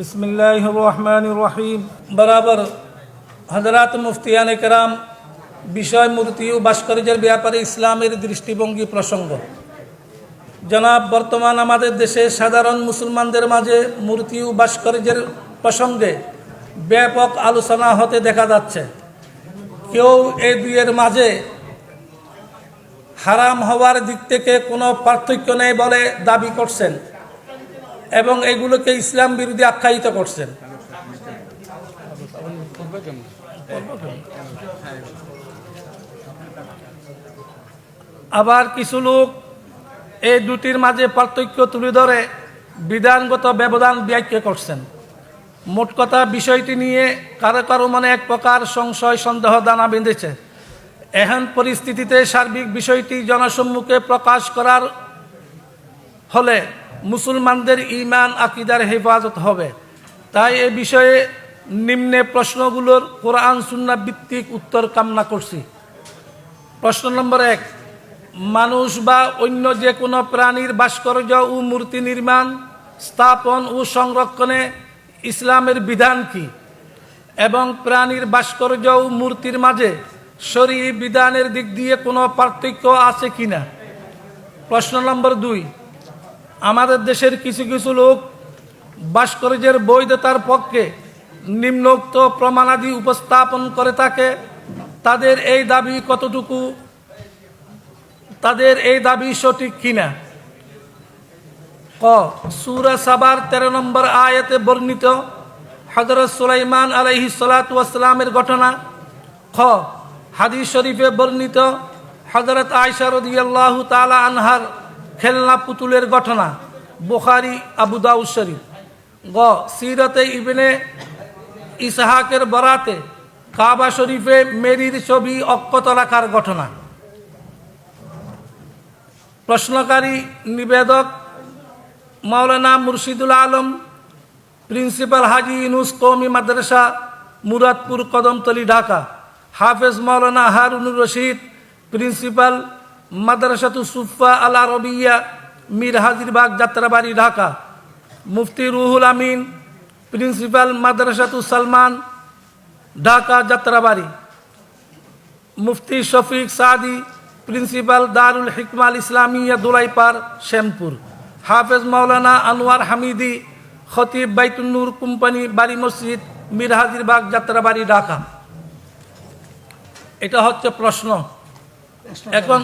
বিসমিল্লাহ রহমান রহিম। বরাবর হজরত মুফতিয়ান কেরাম বিষয় মূর্তি ও ভাস্কর্যের ব্যাপারে ইসলামের দৃষ্টিভঙ্গি প্রসঙ্গ। জনাব, বর্তমান আমাদের দেশে সাধারণ মুসলমানদের মাঝে মূর্তি ও ভাস্কর্যের প্রসঙ্গে ব্যাপক আলোচনা হতে দেখা যাচ্ছে। কেউ এই দুইয়ের মাঝে হারাম হওয়ার দিক থেকে কোনো পার্থক্য নেই বলে দাবি করছেন। এবং এগুলোকে ইসলাম বিরোধী আখ্যায়িত করছেন। আবার কিছু লোক এই দুটির মাঝে পার্থক্য তুলে ধরে বিধানগত ব্যবধান ব্যাখ্যা করছেন। মোট কথা বিষয়টি নিয়ে কারও কারও মনে এক প্রকার সংশয়, সন্দেহ দানা বেঁধেছে। এহেন পরিস্থিতিতে সার্বিক বিষয়টি জনসম্মুখে প্রকাশ করার হলে মুসলমানদের ইমান, আকিদার হেফাজত হবে। তাই এ বিষয়ে নিম্নে প্রশ্নগুলোর কোরআন সুন্না ভিত্তিক উত্তর কামনা করছি। প্রশ্ন নম্বর এক, মানুষ বা অন্য যে কোনো প্রাণীর ভাস্কর্য ও মূর্তি নির্মাণ, স্থাপন ও সংরক্ষণে ইসলামের বিধান কি? এবং প্রাণীর ভাস্কর্য ও মূর্তির মাঝে শরী বিধানের দিক দিয়ে কোনো পার্থক্য আছে কিনা? প্রশ্ন নম্বর দুই আমাদের দেশের কিছু কিছু লোক ভাস্কর্যের বৈধতার পক্ষে নিম্নোক্ত প্রমাণাদি উপস্থাপন করে থাকে। তাদের এই দাবি কতটুকু? তাদের এই দাবি সঠিক কিনা? ক, সুরা সাবার তেরো নম্বর আয়াতে বর্ণিত হজরত সুলাইমান আলহি সালাতামের ঘটনা। খ, হাদিস শরীফে বর্ণিত হজরত আয়সা রদিয়াল্লাহ তালা আনহার খেলনা পুতুলের ঘটনা, বোখারি, আবু দাউদ শরীফ। গ, সিরতে ইবনে ইসহাকের বরাতে কাবা শরীফে মেরির ছবি অক্ষত রাখার ঘটনা। প্রশ্নকারী নিবেদক Maulana Murshidul Alam, principal Haji Inus Qaumi Madrasa, Muradpur Kadamtali, Dhaka. Hafez Maulana Harunur Rashid, principal Madrasatu Sufa Al Arabia Mir Hazaribagh Jatrabari Dhaka. Mufti Ruhul Amin principal Madrasatu Salman Dhaka Jatrabari. Mufti Shafiq Sadi principal Darul Hikmal Islamia Dulaipar Shyampur. Hafez Maulana Anwar Hamidi খতিব Baitunnur company বাড়ি মসজিদ মীর হাজিরবাগ যাত্রাবাড়ি ঢাকা। এটা হচ্ছে প্রশ্ন। এখন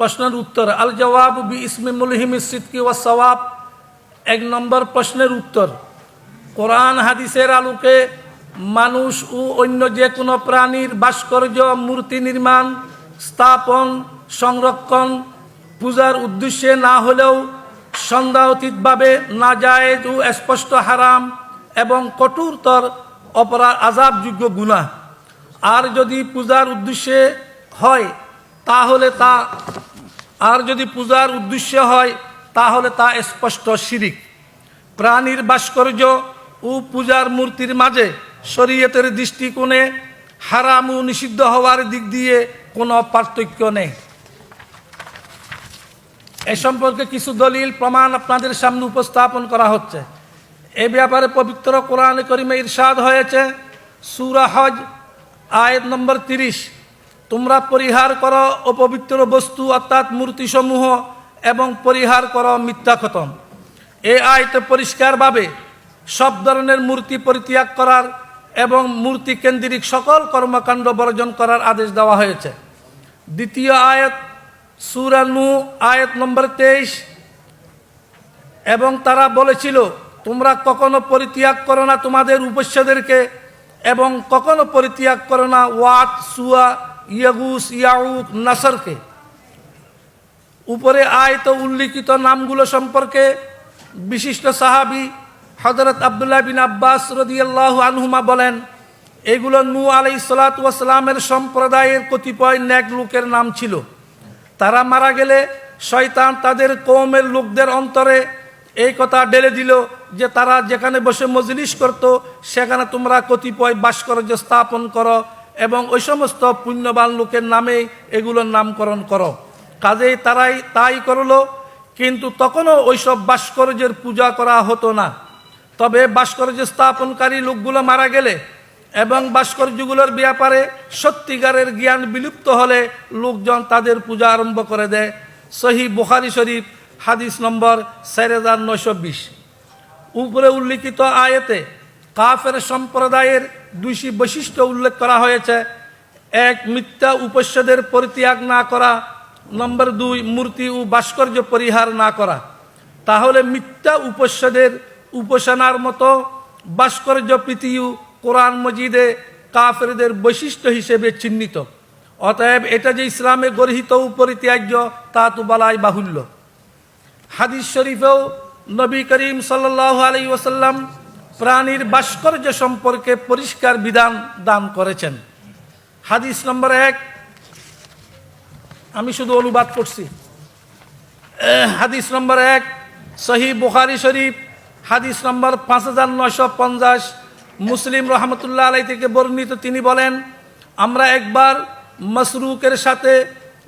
প্রশ্নের উত্তর। আল জবাব বি ইসমি মুলহিম সিদ্কি ওয়া সওয়াব। এক নম্বর প্রশ্নের উত্তর। কোরআন হাদিসের আলোকে মানুষ ও অন্য যে কোনো প্রাণীর ভাস্কর্য, মূর্তি নির্মাণ, স্থাপন, সংরক্ষণ পূজার উদ্দেশ্যে না হলেও সন্দেহতীতভাবে নাজায়েজ ও স্পষ্ট হারাম এবং কঠোরতর অপরাধ আজাবযোগ্য গুণা আর যদি পূজার উদ্দেশ্যে হয়, তাহলে তা আর যদি পূজার উদ্দেশ্য হয়, তাহলে তা স্পষ্ট শিরিক। প্রাণীর ভাস্কর্য ও পূজার মূর্তির মাঝে শরীয়তের দৃষ্টিকোণে হারাম ও নিষিদ্ধ হওয়ার দিক দিয়ে কোনো পার্থক্য নেই। এ সম্পর্কে কিছু দলিল, প্রমাণ আপনাদের সামনে উপস্থাপন করা হচ্ছে। এ ব্যাপারে পবিত্র কোরআন করিমে ইরশাদ হয়েছে। সুরা হজ, আয়াত নম্বর তিরিশ। তোমরা পরিহার করো অপবিত্র বস্তু অর্থাৎ মূর্তিসমূহ এবং পরিহার করো মিথ্যা খতম। এই আয়তে পরিষ্কারভাবে সব ধরনের মূর্তি পরিত্যাগ করার এবং মূর্তি কেন্দ্রিক সকল কর্মকাণ্ড বর্জন করার আদেশ দেওয়া হয়েছে। দ্বিতীয় আয়াত সুরানু আয়াত নম্বর তেইশ। এবং তারা বলেছিল, তোমরা কখনো পরিত্যাগ করো না তোমাদের উপস্যদেরকে এবং কখনো পরিত্যাগ করো না ওয়াত সুয়া ইয়াগুস ইয়াউক নাসরকে। উপরে আয়ত উল্লিখিত নামগুলো সম্পর্কে বিশিষ্ট সাহাবি হজরত আবদুল্লাহ বিন আব্বাস রদিয়াল্লাহ আনহুমা বলেন, এগুলো নু আলাই সালাতামের সম্প্রদায়ের কতিপয় ন্যাক লোকের নাম ছিল। তারা মারা গেলে শয়তান তাদের কৌমের লোকদের অন্তরে এই কথা ডেলে দিল যে তারা যেখানে বসে মজলিস করত, সেখানে তোমরা কতিপয় ভাস্কর্য স্থাপন করো এবং ওই সমস্ত পুণ্যবান লোকের নামে এগুলোর নামকরণ করো। কাজেই তারাই তাই করল, কিন্তু তখনও ওইসব ভাস্কর্যের পূজা করা হতো না। তবে ভাস্কর্য স্থাপনকারী লোকগুলো মারা গেলে এবং ভাস্কর্যগুলোর ব্যাপারে সত্যিকারের জ্ঞান বিলুপ্ত হলে লোকজন তাদের পূজা আরম্ভ করে দেয়। সহি বুখারি শরীফ, হাদিস নম্বর চার হাজার নয়শো বিশ। উপরে উল্লিখিত আয়াতে কাফের সম্প্রদায়ের দুইটি বৈশিষ্ট্য উল্লেখ করা হয়েছে। এক, মিথ্যা উপস্যদের পরিত্যাগ না করা। নম্বর দুই, মূর্তি ও ভাস্কর্য পরিহার না করা। তাহলে মিথ্যা উপস্যদের উপাসনার মতো ভাস্কর্য প্রীতিও কোরআন মজিদে কাফেরদের বৈশিষ্ট্য হিসেবে চিহ্নিত। অতএব এটা যে ইসলামে গর্হিত ও পরিত্যাজ্য, তা তো বলাই বাহুল্য। হাদিস শরীফেও নবী করিম সাল্লাহ আলী ওসাল্লাম প্রাণীর ভাস্কর্য সম্পর্কে পরিষ্কার বিধান দান করেছেন। হাদিস নম্বর এক। আমি শুধু অনুবাদ করছি। হাদিস নম্বর এক সহি বুখারি শরীফ। হাদিস নম্বর পাঁচ হাজার নয়শো পঞ্চাশ। মুসলিম রহমতুল্লাহ আলাই থেকে বর্ণিত তিনি বলেন, আমরা একবার মসরুকের সাথে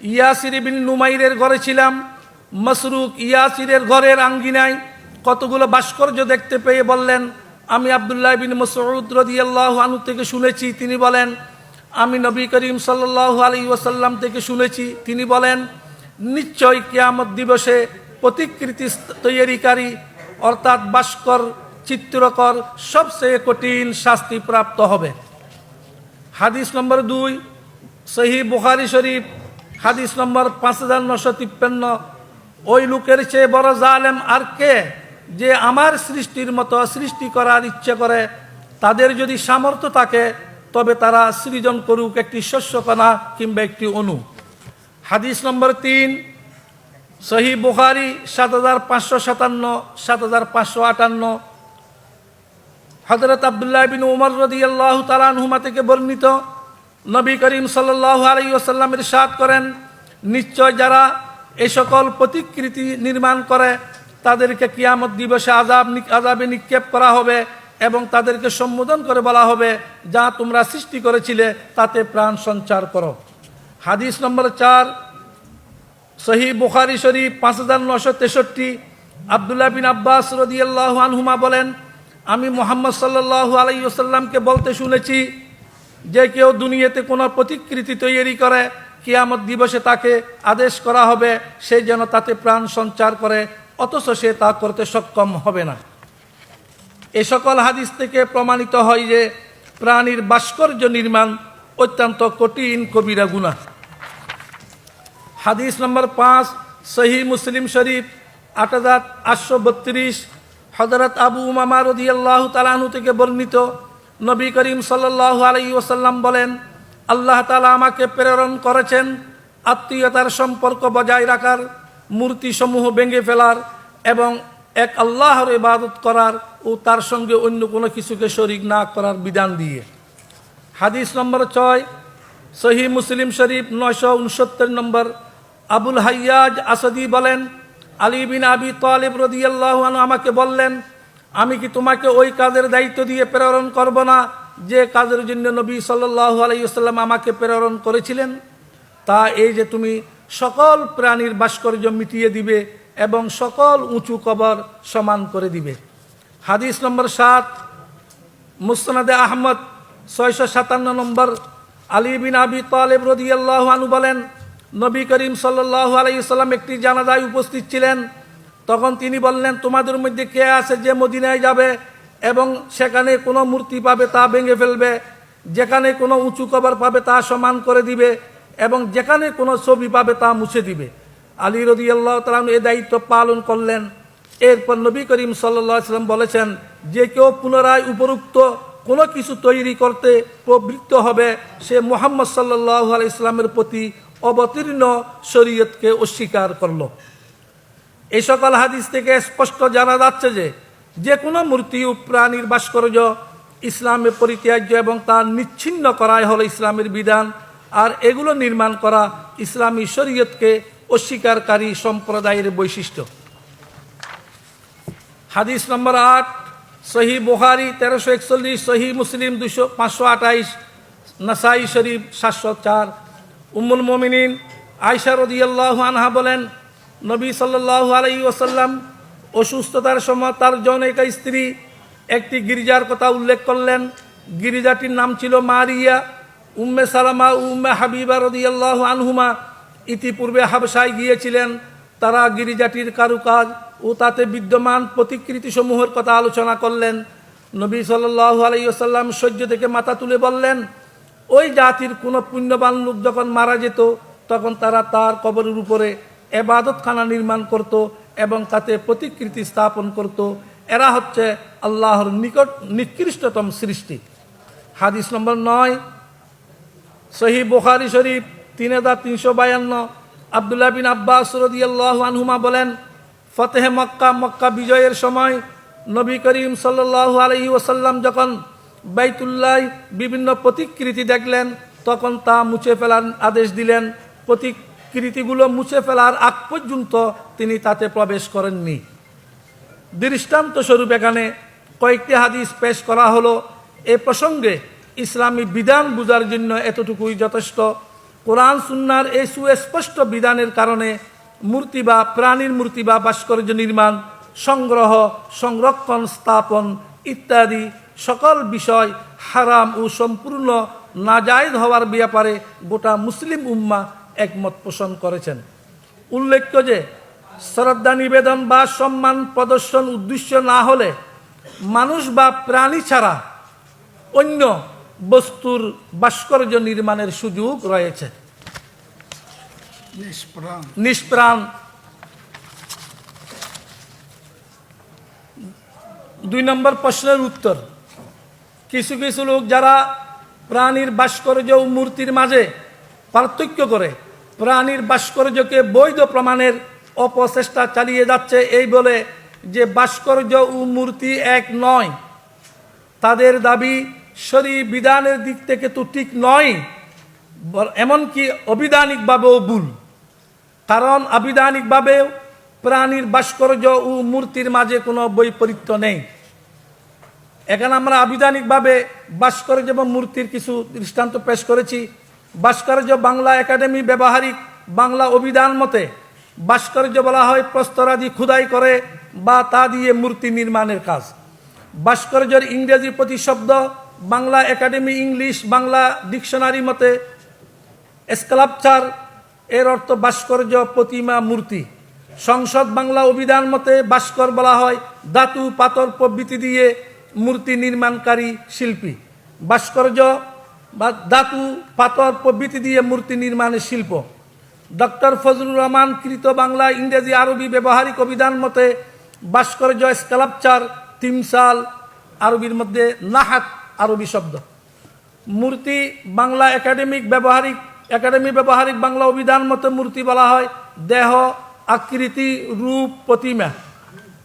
ইয়াসির বিন নুমাইরের ঘরে ছিলাম। মসরুক ইয়াসিরের ঘরের আঙ্গিনায় কতগুলো ভাস্কর্য দেখতে পেয়ে বললেন আমি আবদুল্লাহ বিন মসউদ রদিয়াল্লাহ আনু থেকে শুনেছি, তিনি বলেন, আমি নবী করিম সাল্লাহ আলী ওসাল্লাম থেকে শুনেছি, তিনি বলেন, নিশ্চয় কিয়ামত দিবসে প্রতিকৃতি তৈরিকারী অর্থাৎ ভাস্কর, চিত্রকর, সবচেয়ে কঠিন শাস্তি প্রাপ্ত হবে। হাদিস নম্বর দুই, সহি বুখারি শরীফ, হাদিস নম্বর পাঁচ হাজার নশো তিপ্পান্ন। ওই লোকের চেয়ে বড় জালেম আর কে? যে আমার সৃষ্টির মতো সৃষ্টি করার ইচ্ছে করে, তাদের যদি সামর্থ্য থাকে, তবে তারা সৃজন করুক একটি শস্যকণা কিংবা একটি অণু হাদিস নম্বর তিন, সহি বুখারি সাত হাজার পাঁচশো সাতান্ন, সাত হাজার পাঁচশো আটান্ন। হজরত আবদুল্লাহ বিন উমর রদি আল্লাহ তালানহুমা থেকে বর্ণিত নবী করিম সাল্লাহ আলী ওসাল্লামের সাদ করেন, নিশ্চয় যারা এ সকল প্রতিকৃতি নির্মাণ করে তাদেরকে কিয়ামত দিবসে আজাব আজাবে নিক্ষেপ করা হবে এবং তাদেরকে সম্বোধন করে বলা হবে, যা তোমরা সৃষ্টি করেছিলে, তাতে প্রাণ সঞ্চার করো। হাদিস নম্বর চার, সহি বুখারি শরীফ পাঁচ হাজার নশো তেষট্টি। আবদুল্লাহ বিন আব্বাস রদিয়াল্লাহ আনহুমা বলেন, আমি মোহাম্মদ সাল্লাল্লাহু আলাই ওসাল্লামকে বলতে শুনেছি, যে কেউ দুনিয়াতে কোনো প্রতিকৃতি তৈরি করে, কিয়ামত দিবসে তাকে আদেশ করা হবে, সে যেন তাতে প্রাণ সঞ্চার করে। অথচ সে তা করতে সক্ষম হবে না। এ সকল হাদিস থেকে প্রমাণিত হয় যে প্রাণীর ভাস্কর্য নির্মাণ অত্যন্ত কঠিন কবিরা গুণা। হাদিস নম্বর পাঁচ সহি মুসলিম শরীফ, আট হাজার আটশো বত্রিশ হজরত আবু উমামা রদি আল্লাহ তালাহু থেকে বর্ণিত। নবী করিম সাল্লাহ আলাই ওসাল্লাম বলেন, আল্লাহ তালা আমাকে প্রেরণ করেছেন আত্মীয়তার সম্পর্ক বজায় রাখার মূর্তিসমূহ ভেঙে ফেলার এবং এক আল্লাহর ইবাদত করার ও তার সঙ্গে অন্য কোনো কিছুকে শরিক না করার বিধান দিয়ে। হাদিস নম্বর ছয়, সহি মুসলিম শরীফ নয়শো উনসত্তর নম্বর। আবুল হাইয়াজ আসাদি বলেন, আলী বিন আবি তালিব রদিয়াল্লাহ আমাকে বললেন, আমি কি তোমাকে ওই কাজের দায়িত্ব দিয়ে প্রেরণ করব না যে কাজের জন্য নবী সাল্লাহ আলাইসাল্লাম আমাকে প্রেরণ করেছিলেন? তা এই যে তুমি সকল প্রাণীর ভাস্কর্য মিটিয়ে দিবে এবং সকল উঁচু কবর সমান করে দিবে। হাদিস নম্বর সাত, মুসনাদে আহমদ, ছয়শো সাতান্ন নম্বর। আলী বিন আবি তালেব রদিয়াল্লাহ আনু বলেন, নবী করিম সাল্লাহ আলাইসাল্লাম একটি জানাজায় উপস্থিত ছিলেন। তখন তিনি বললেন, তোমাদের মধ্যে কে আছে যে মদিনায় যাবে এবং সেখানে কোনো মূর্তি পাবে তা ভেঙে ফেলবে, যেখানে কোনো উঁচু কবর পাবে তা সমান করে দিবে এবং যেখানে কোনো ছবি পাবে তা মুছে দিবে। আলী রদি আল্লাহ তালাম এ দায়িত্ব পালন করলেন। এরপর নবী করিম সাল্লাম বলেছেন যে কেউ পুনরায় উপরুক্ত কোনো কিছু তৈরি করতে প্রবৃত্ত হবে, সে মোহাম্মদ সাল্লাহ ইসলামের প্রতি অবতীর্ণ শরীয়তকে অস্বীকার করল। এই সকল হাদিস থেকে স্পষ্ট জানা যাচ্ছে যে যে কোনো মূর্তি ও প্রাণীর ভাস্কর্য, ইসলামে পরিত্যাজ্য এবং তা নিচ্ছিন্ন করাই হলো ইসলামের বিধান। আর এগুলো নির্মাণ করা ইসলামী শরীয়তকে অস্বীকারী সম্প্রদায়ের বৈশিষ্ট্য। হাদিস নম্বর আট, সহি বুহারি তেরোশো একচল্লিশ, সহি মুসলিম দুশো পাঁচশো আঠাইশ, নাসাই শরীফ সাতশো চার। উম্মুল মোমিনিন আয়সা রদিয়াল্লাহ আনহা বলেন, নবী সাল্লাহ আলাই ওসাল্লাম অসুস্থতার সময় তার জনৈকা স্ত্রী একটি গির্জার কথা উল্লেখ করলেন। গির্জাটির নাম ছিল মারিয়া। উম্মে সালামা, উম্মে হাবিবা রদিয়াল্লাহ আনহুমা ইতিপূর্বে হাবসায় গিয়েছিলেন। তারা গিরিজাটির কারুকাজ ও তাতে বিদ্যমান প্রতিকৃতিসমূহের কথা আলোচনা করলেন। নবী সাল্লাহ আলাইসাল্লাম সহ্য থেকে মাথা তুলে বললেন, ওই জাতির কোনো পুণ্যবান লোক যখন মারা যেত, তখন তারা তার কবরের উপরে এবাদতখানা নির্মাণ করত এবং তাতে প্রতিকৃতি স্থাপন করত। এরা হচ্ছে আল্লাহর নিকট নিকৃষ্টতম সৃষ্টি। হাদিস নম্বর নয় সহি বুখারি শরীফ তিন হাজার তিনশো বায়ান্ন। আবদুল্লাহ বিন আব্বাস রদিয়াল্লাহ আনহুমা বলেন, ফতেহে মক্কা মক্কা বিজয়ের সময় নবী করিম সাল্লাল্লাহু আলহি ওসাল্লাম যখন বাইতুল্লাহ বিভিন্ন প্রতিকৃতি দেখলেন, তখন তা মুছে ফেলার আদেশ দিলেন। প্রতিকৃতিগুলো মুছে ফেলার আগ পর্যন্ত তিনি তাতে প্রবেশ করেননি। দৃষ্টান্ত স্বরূপ এখানে কয়েকটি হাদিস পেশ করা হলো। এ প্রসঙ্গে ইসলামী বিধান বুঝার জন্য এতটুকুই যথেষ্ট। কোরআন, সুন্নার এই সুস্পষ্ট বিধানের কারণে মূর্তি বা প্রাণীর মূর্তি বা ভাস্কর্য নির্মাণ, সংগ্রহ, সংরক্ষণ, স্থাপন ইত্যাদি সকল বিষয় হারাম ও সম্পূর্ণ নাজায়দ হওয়ার ব্যাপারে গোটা মুসলিম উম্মা একমত পোষণ করেছেন। উল্লেখ্য যে, শ্রদ্ধা নিবেদন বা সম্মান প্রদর্শন উদ্দেশ্য না হলে মানুষ বা প্রাণী ছাড়া অন্য বস্তুর ভাস্কর্য নির্মাণের সুযোগ রয়েছে। নিষ্প্রাণ। দুই নম্বর প্রশ্নের উত্তর। কিছু কিছু লোক যারা প্রাণীর ভাস্কর্য ও মূর্তির মাঝে পার্থক্য করে প্রাণীর ভাস্কর্যকে বৈধ প্রমাণের অপচেষ্টা চালিয়ে যাচ্ছে এই বলে যে ভাস্কর্য ও মূর্তি এক নয়। তাদের দাবি শরী বিধানের দিক থেকে তো ঠিক নয় এমনকি অবিধানিকভাবেও ভুল। কারণ আবিধানিকভাবেও প্রাণীর ভাস্কর্য ও মূর্তির মাঝে কোনো বৈপরীত্য নেই। এখানে আমরা আবিধানিকভাবে ভাস্কর্য এবং মূর্তির কিছু দৃষ্টান্ত পেশ করেছি। ভাস্কর্য বাংলা একাডেমি ব্যবহারিক বাংলা অভিধান মতে ভাস্কর্য বলা হয় প্রস্তরাদি খুদাই করে বা তা দিয়ে মূর্তি নির্মাণের কাজ। ভাস্কর্যের ইংরেজি প্রতিশব্দ Bangla academy English, Bangla dictionary মতে স্কালাপচার, এর অর্থ ভাস্কর্য, প্রতিমা, মূর্তি। সংসদ বাংলা অভিধান মতে ভাস্কর বলা হয় ধাতু, পাথর প্রভৃতি দিয়ে মূর্তি নির্মাণকারী শিল্পী। ভাস্কর্য বা ধাতু, পাথর প্রভৃতি দিয়ে মূর্তি নির্মাণের শিল্প। ডক্টর ফজলুর রহমান কৃত বাংলা ইংরেজি আরবি ব্যবহারিক অভিধান মতে ভাস্কর্য, স্কালাপচার তিমসাল আরবির মধ্যে নাহাত আরবি শব্দ। মূর্তি বাংলা একাডেমিক ব্যবহারিক, একাডেমি ব্যবহারিক বাংলা অভিধান মতে মূর্তি বলা হয় দেহ, আকৃতি, রূপ, প্রতিমা।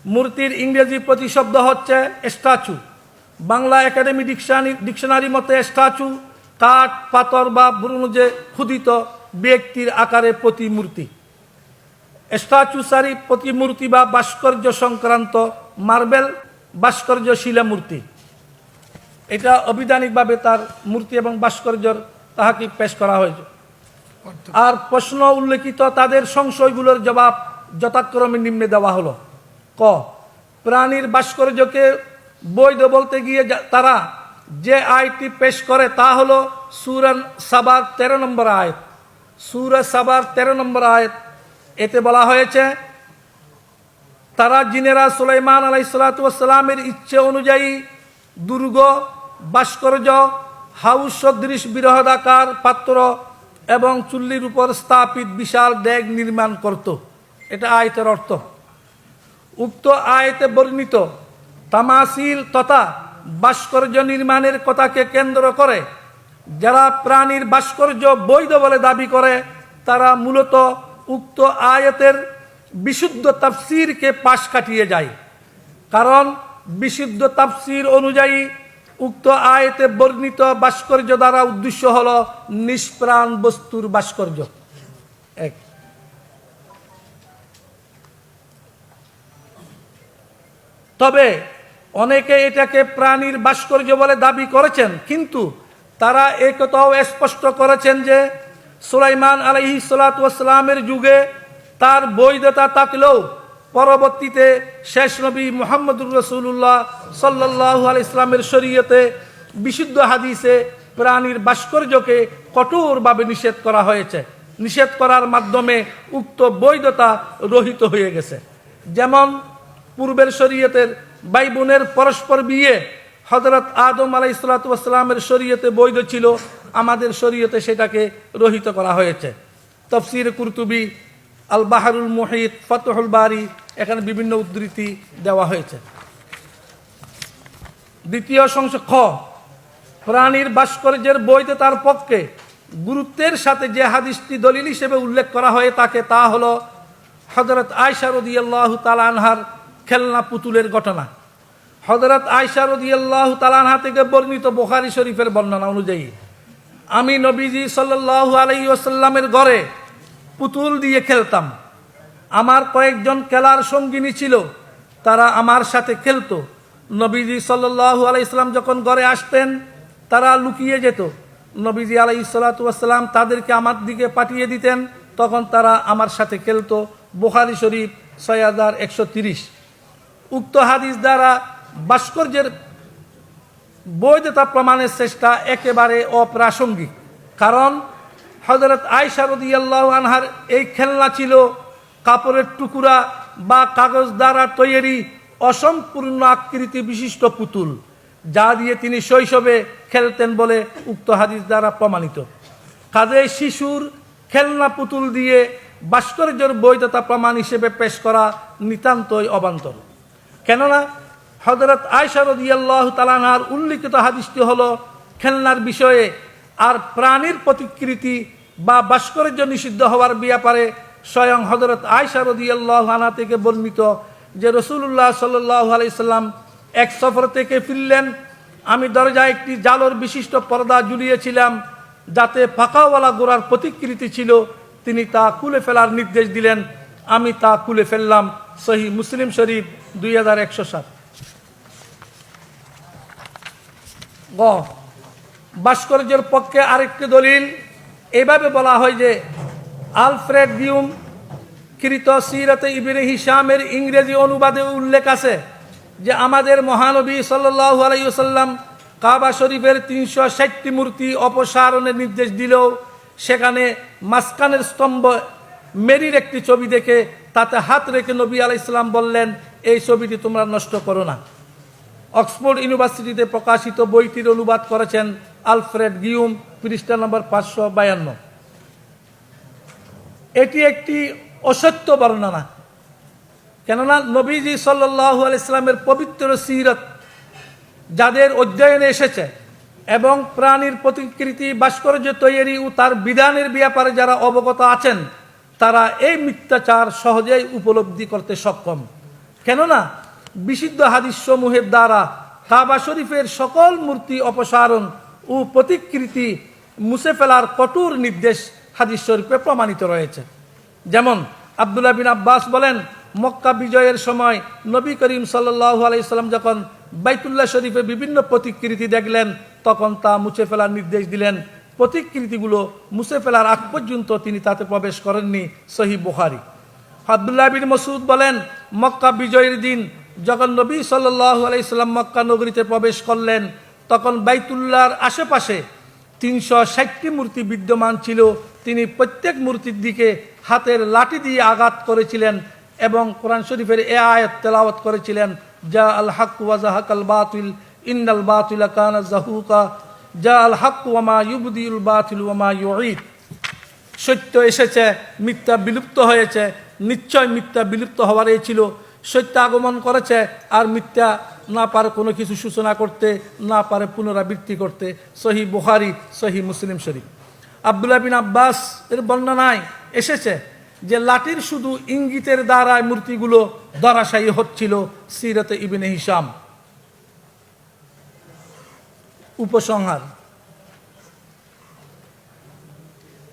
মূর্তির ইংরেজি প্রতিশব্দ হচ্ছে statue. Bangla academy dictionary dictionary মতে স্ট্যাচু কাঠ পাথর বা ব্রোঞ্জে ক্ষুদিত ব্যক্তির আকারে প্রতিমূর্তি। স্ট্যাচুসারি প্রতিমূর্তি বা ভাস্কর্য সংক্রান্ত মার্বেল ভাস্কর্য শিলামূর্তি এটা অবিধানিকভাবে তার মূর্তি এবং ভাস্কর্যর তাহাকে পেশ করা হয়েছে। আর প্রশ্ন উল্লেখিত তাদের সংশয়গুলোর জবাব যথাক্রমে নিম্নে দেওয়া হলো। ক, প্রাণীর ভাস্কর্যকে বৈধ বলতে গিয়ে তারা যে আয়টি পেশ করে তা হল সুরান সাবার তেরো নম্বর আয়ত। সুর সাবার তেরো নম্বর আয়ত, এতে বলা হয়েছে, তারা জিনেরা সুলাইমান আলাইসালামের ইচ্ছে অনুযায়ী দুর্গ ভাস্কর্য, হাউস সদৃশ বৃহদাকার পাত্র এবং চুল্লির উপর স্থাপিত বিশাল ড্যাগ নির্মাণ করত। এটা আয়তের অর্থ। উক্ত আয়তে বর্ণিত তামাসিল তথা ভাস্কর্য নির্মাণের কথাকে কেন্দ্র করে যারা প্রাণীর ভাস্কর্য বৈধ বলে দাবি করে, তারা মূলত উক্ত আয়াতের বিশুদ্ধ তাফসিরকে পাশ কাটিয়ে যায়। কারণ বিশুদ্ধ তাফসির অনুযায়ী উক্ত আয়তে বর্ণিত ভাস্কর্য দ্বারা উদ্দেশ্য হল নিষ্প্রাণ বস্তুর ভাস্কর্য। এক। তবে অনেকে এটাকে প্রাণীর ভাস্কর্য বলে দাবি করেছেন, কিন্তু তারা এ কথাও স্পষ্ট করেছেন যে সুলাইমান আলহি যুগে তার বৈধতা থাকলেও পরবর্তীতে শেষ নবী মোহাম্মদুর রসুল্লাহ সাল্লাহ আল ইসলামের শরীয়তে বিশুদ্ধ হাদিসে প্রাণীর ভাস্কর্যকে কঠোরভাবে নিষেধ করা হয়েছে। নিষেধ করার মাধ্যমে উক্ত বৈধতা রহিত হয়ে গেছে। যেমন পূর্বের শরীয়তের ভাই বোনের পরস্পর বিয়ে হজরত আদম আলাই ইসলাতামের শরীয়তে বৈধ ছিল, আমাদের শরীয়তে সেটাকে রহিত করা হয়েছে। তফসির কুরতুবি আল বাহারুল মুহিত, ফতহুল বারি এখানে বিভিন্ন উদ্ধৃতি দেওয়া হয়েছে। দ্বিতীয় সংশ খ, প্রাণীর ভাস্কর্যের বৈধতার পক্ষে গুরুত্বের সাথে যে হাদিসটি দলিল হিসেবে উল্লেখ করা হয়ে থাকে তা হল হজরত আয়সা রদিয়াল্লাহ তালানহার খেলনা পুতুলের ঘটনা। হজরত আয়সা রদিয়াল্লাহ তালানহা থেকে বর্ণিত বোখারি শরীফের বর্ণনা অনুযায়ী, আমি নবীজি সাল্লাহ আলাই ওসাল্লামের ঘরে পুতুল দিয়ে খেলতাম। আমার কয়েকজন খেলার সঙ্গিনী ছিল, তারা আমার সাথে খেলত। নবীজি সাল্লাহ আলাই ইসলাম যখন ঘরে আসতেন, তারা লুকিয়ে যেত। নবীজি আলাই সাল্লাতাম তাদেরকে আমার দিকে পাঠিয়ে দিতেন, তখন তারা আমার সাথে খেলত। বুখারি শরীফ ছয় হাজার একশো তিরিশ। উক্ত হাদিস দ্বারা ভাস্কর্যের বৈধতা প্রমাণের চেষ্টা একেবারে অপ্রাসঙ্গিক। কারণ হজরত আয়সারদিয়াল্লাহ আনহার এই খেলনা ছিল কাপড়ের টুকুরা বা কাগজ দ্বারা তৈরি অসম্পূর্ণ আকৃতি বিশিষ্ট পুতুল, যা দিয়ে তিনি শৈশবে খেলতেন বলে উক্ত হাদিস দ্বারা প্রমাণিত। কাজে শিশুর খেলনা পুতুল দিয়ে ভাস্কর্যের বৈধতা প্রমাণ হিসেবে পেশ করা নিতান্তই অবান্তর। কেননা হজরত আয়সারদিয়াল্লাহ তালানহার উল্লিখিত হাদিসটি হল, খেলনার বিষয়ে আর প্রাণীর প্রতিকৃতি বা ভাস্কর্য নিষিদ্ধ হওয়ার ব্যাপারে স্বয়ং হজরত আয়সারদিয়াল্লাহ আনা থেকে বর্ণিত যে রসুল্লাহ সাল্লাহ আলাইসাল্লাম এক সফর থেকে ফিরলেন। আমি দরজায় একটি জালর বিশিষ্ট পর্দা ঝুলিয়েছিলাম যাতে ফাঁকাওয়ালা গোড়ার প্রতিকৃতি ছিল। তিনি তা খুলে ফেলার নির্দেশ দিলেন। আমি তা খুলে ফেললাম। সহি মুসলিম শরীফ দুই হাজার একশো সাত। গ। ভাস্কর্যের পক্ষে আরেকটি দলিল। এভাবে বলা হয় যে আলফ্রেড ডিউম কৃত সিরতে ইবিন হিসামের ইংরেজি অনুবাদে উল্লেখ আছে যে আমাদের মহানবী সাল্লাহ আলাইসাল্লাম কাবা শরীফের তিনশো ষাটটি মূর্তি অপসারণের নির্দেশ দিলেও সেখানে মাসকানের স্তম্ভ মেরির একটি ছবি দেখে তাতে হাত রেখে নবী আলাই ইসলাম বললেন, এই ছবিটি তোমরা নষ্ট করো না। অক্সফোর্ড ইউনিভার্সিটিতে প্রকাশিত বইটির অনুবাদ করেছেন আলফ্রেড গিউম পৃষ্ঠা নম্বর পাঁচশো বায়ান্ন। এটি একটি অসত্য বর্ণনা। কেননা নবীজি সাল্লাহ ইসলামের পবিত্র সিরত যাদের অধ্যয়নে এসেছে এবং প্রাণীর প্রতিকৃতি, ভাস্কর্য তৈরি ও তার বিধানের ব্যাপারে যারা অবগত আছেন, তারা এই মিথ্যাচার সহজেই উপলব্ধি করতে সক্ষম। কেননা বিশুদ্ধ হাদিস সমূহের দ্বারা কাবা শরীফের সকল মূর্তি অপসারণ ও প্রতিকৃতি মুছে ফেলার কঠোর নির্দেশ হাদিস শরীফে প্রমাণিত রয়েছে। যেমন আবদুল্লাহ বিন আব্বাস বলেন, মক্কা বিজয়ের সময় নবী করিম সাল্লাহ আলাইসাল্লাম যখন বাইতুল্লাহ শরীফে বিভিন্ন প্রতিকৃতি দেখলেন, তখন তা মুছে ফেলার নির্দেশ দিলেন। প্রতিকৃতিগুলো মুছে ফেলার আগ পর্যন্ত তিনি তাতে প্রবেশ করেননি সহি বুহারি আবদুল্লাহ বিন মসুদ বলেন, মক্কা বিজয়ের দিন যখন নবী সাল্লাহ আলাইসাল্লাম মক্কা নগরীতে প্রবেশ করলেন, তখন বাইতুল্লাহর আশেপাশে তিনশো ষাটটি মূর্তি বিদ্যমান ছিল তিনি প্রত্যেক মূর্তির দিকে হাতের লাঠি দিয়ে আঘাত করেছিলেন এবং কোরআন শরীফের এ আয়াত তেলাওয়াত করেছিলেন যা আল হাক ওয়াজাহাক আল বাতিল, ইন্নাল বাতিল কানা জাহুকা যা আল হাক ওয়ামা ইউবদিউল বাতিল ওয়ামা ইউঈদ। সত্য এসেছে, মিথ্যা বিলুপ্ত হয়েছে, নিশ্চয় মিথ্যা বিলুপ্ত হওয়ার হওয়ারই ছিল। সত্য আগমন করেছে, আর মিথ্যা না পারে কোনো কিছু সূচনা করতে, না পারে পুনরাবৃত্তি করতে। সহি বুহারি সহি মুসলিম শরীফ। আবদুল্লাহ বিন আব্বাস এর বর্ণনায় এসেছে যে লাঠির শুধু ইঙ্গিতের দ্বারায় মূর্তিগুলো দরাশায়ী হচ্ছিল সিরতে ইবিনে হিসাম উপসংহার।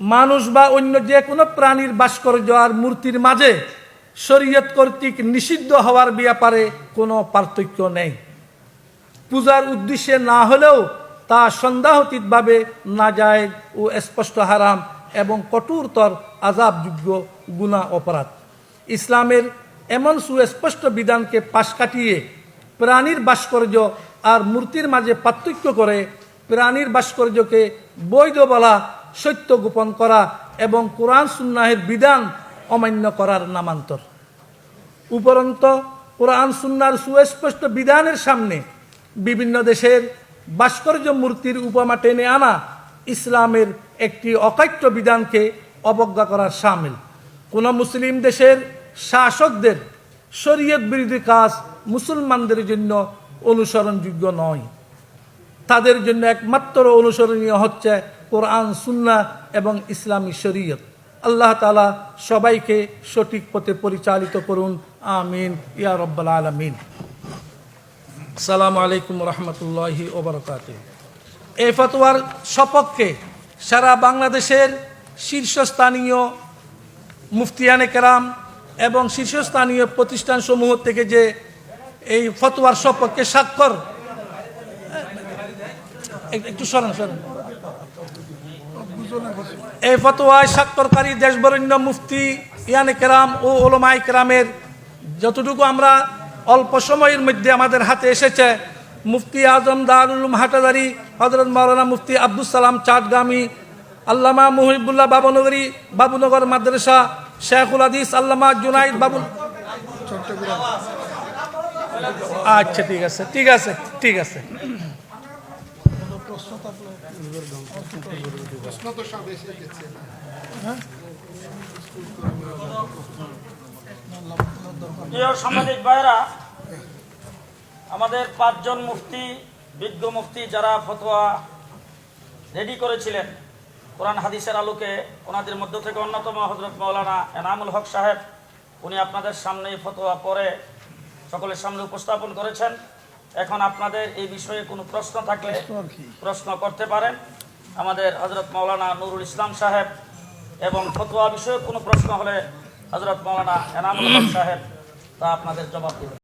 মানুষ বা অন্য যে কোনো প্রাণীর ভাস্কর্য আর মূর্তির মাঝে শরীয়ত কর্তৃক নিষিদ্ধ হওয়ার ব্যাপারে কোনো পার্থক্য নেই। পূজার উদ্দেশ্যে না হলেও তা সন্দেহতীতভাবে না যায় ও স্পষ্ট হারাম এবং কঠোরতর আজাবযোগ্য গুণা অপরাধ। ইসলামের এমন সুস্পষ্ট বিধানকে পাশ কাটিয়ে প্রাণীর ভাস্কর্য আর মূর্তির মাঝে পার্থক্য করে প্রাণীর ভাস্কর্যকে বৈধ বলা সত্য গোপন করা এবং কোরআন সুন্নাহের বিধান অমান্য করার নামান্তর। উপরন্ত, কোরআন সুন্নার সুস্পষ্ট বিধানের সামনে বিভিন্ন দেশের ভাস্কর্য মূর্তির উপমা টেনে আনা ইসলামের একটি অকাট্য বিধানকে অবজ্ঞা করার সামিল। কোন মুসলিম দেশের শাসকদের শরীয়ত বিরোধী কাজ মুসলমানদের জন্য অনুসরণযোগ্য নয়। তাদের জন্য একমাত্র অনুসরণীয় হচ্ছে কোরআন সুন্না এবং ইসলামী শরীয়ত। আল্লাহ তালা সবাইকে সঠিক পথে পরিচালিত করুন। আমিন। ইয়া রব্বাল আলমিন। সালাম আলাইকুম রহমতুল্লাহি ওবরকাত এই ফতোয়ার সপক্ষে সারা বাংলাদেশের শীর্ষস্থানীয় মুফতিয়ানে কেরাম এবং শীর্ষস্থানীয় প্রতিষ্ঠানসমূহ থেকে যে এই ফতোয়ার সপক্ষে স্বাক্ষর একটু সরেন সরেন। এই ফতোয়ায় স্বাক্ষরকারী দেশবরেণ্য মুফতি ইয়ানে কেরাম ও ওলমাই কেরামের যতটুকু আমরা অল্প সময়ের মধ্যে আমাদের হাতে এসেছে মুফতি আজম দারুল উলুম হাটাদারি হজরত মাওলানা মুফতি আব্দুল সালাম চাটগামী, আল্লামা মুহিবুল্লাহ বাবুনগরী, বাবুনগর মাদ্রাসা, শেখুল আদিস আল্লামা জুনাইদ বাবুল আচ্ছা ঠিক আছে ঠিক আছে ঠিক আছে। প্রিয় ভাইরা আমাদের পাঁচজন মুফতি, বিজ্ঞ মুফতি যারা ফতোয়া রেডি করেছিলেন কোরআন হাদিসের আলোকে, ওনাদের মধ্য থেকে অন্যতম হজরত মৌলানা এনামুল হক সাহেব, উনি আপনাদের সামনে ফতোয়া পরে সকলের সামনে উপস্থাপন করেছেন। এখন আপনাদের এই বিষয়ে কোনো প্রশ্ন থাকলে প্রশ্ন করতে পারেন। আমাদের হজরত মৌলানা নুরুল ইসলাম সাহেব, এবং ফতোয়া বিষয়ে কোনো প্রশ্ন হলে হজরত মৌলানা এনামুল হক সাহেব তা আপনাদের জবাব দেবেন।